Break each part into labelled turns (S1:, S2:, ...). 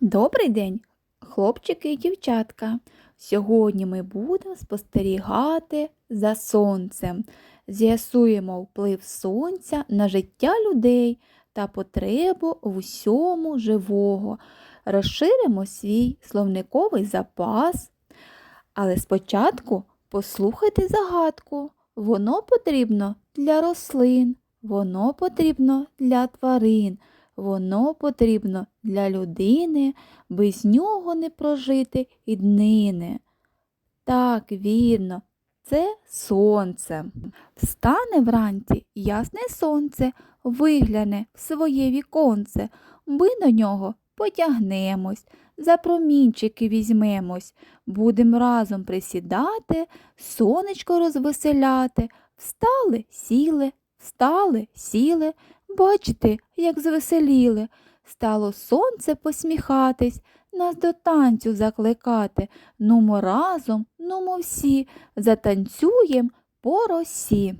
S1: Добрий день, хлопчики і дівчатка. Сьогодні ми будемо спостерігати за сонцем. З'ясуємо вплив сонця на життя людей та потребу в усьому живого. Розширимо свій словниковий запас. Але спочатку послухайте загадку. Воно потрібно для рослин, воно потрібно для тварин. Воно потрібно для людини, без нього не прожити і днини. Так, вірно, це сонце. Встане вранці ясне сонце, вигляне в своє віконце, ми до нього потягнемось, за промінчики візьмемось, будем разом присідати, сонечко розвеселяти. Встали, сіли, встали, сіли. Бачите, як звеселіли. Стало сонце посміхатись, нас до танцю закликати. Нумо разом, нумо всі, затанцюєм по росі.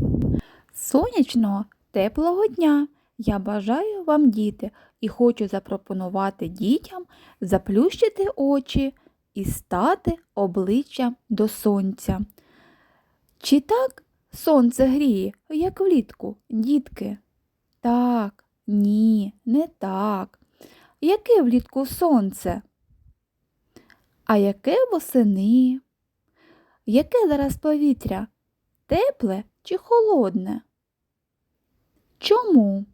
S1: Сонячного, теплого дня я бажаю вам, діти, і хочу запропонувати дітям заплющити очі і стати обличчям до сонця. Чи так сонце гріє, як влітку, дітки? Так, ні, не так. Яке влітку сонце? А яке восени? Яке зараз повітря? Тепле чи холодне? Чому?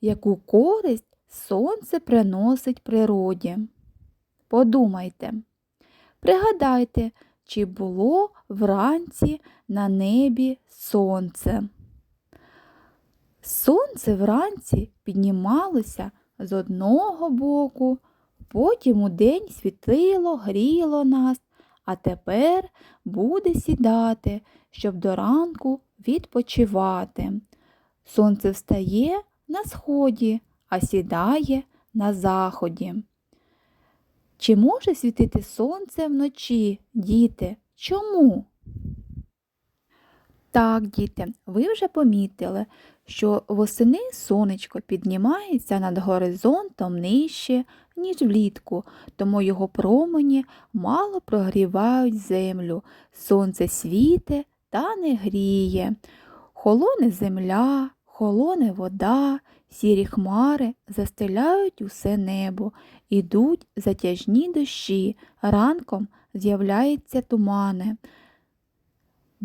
S1: Яку користь сонце приносить природі? Подумайте, пригадайте, чи було вранці на небі сонце? Сонце вранці піднімалося з одного боку, потім удень світило, гріло нас, а тепер буде сідати, щоб до ранку відпочивати. Сонце встає на сході, а сідає на заході. Чи може світити сонце вночі, діти? Чому? Так, діти, ви вже помітили, що восени сонечко піднімається над горизонтом нижче, ніж влітку, тому його промені мало прогрівають землю, сонце світе та не гріє. Холоне земля, холоне вода, сірі хмари застеляють усе небо, ідуть затяжні дощі, ранком з'являються тумани.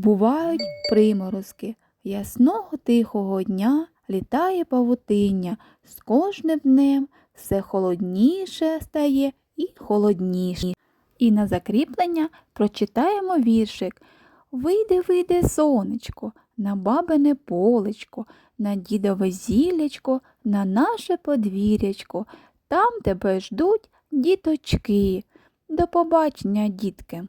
S1: Бувають приморозки. Ясного тихого дня літає павутиння, з кожним днем все холодніше стає і холодніше. І на закріплення прочитаємо віршик Вийде, вийде сонечко, на бабине полечко, на дідове зілячко, на наше подвір'ячко. Там тебе ждуть діточки. До побачення, дітки!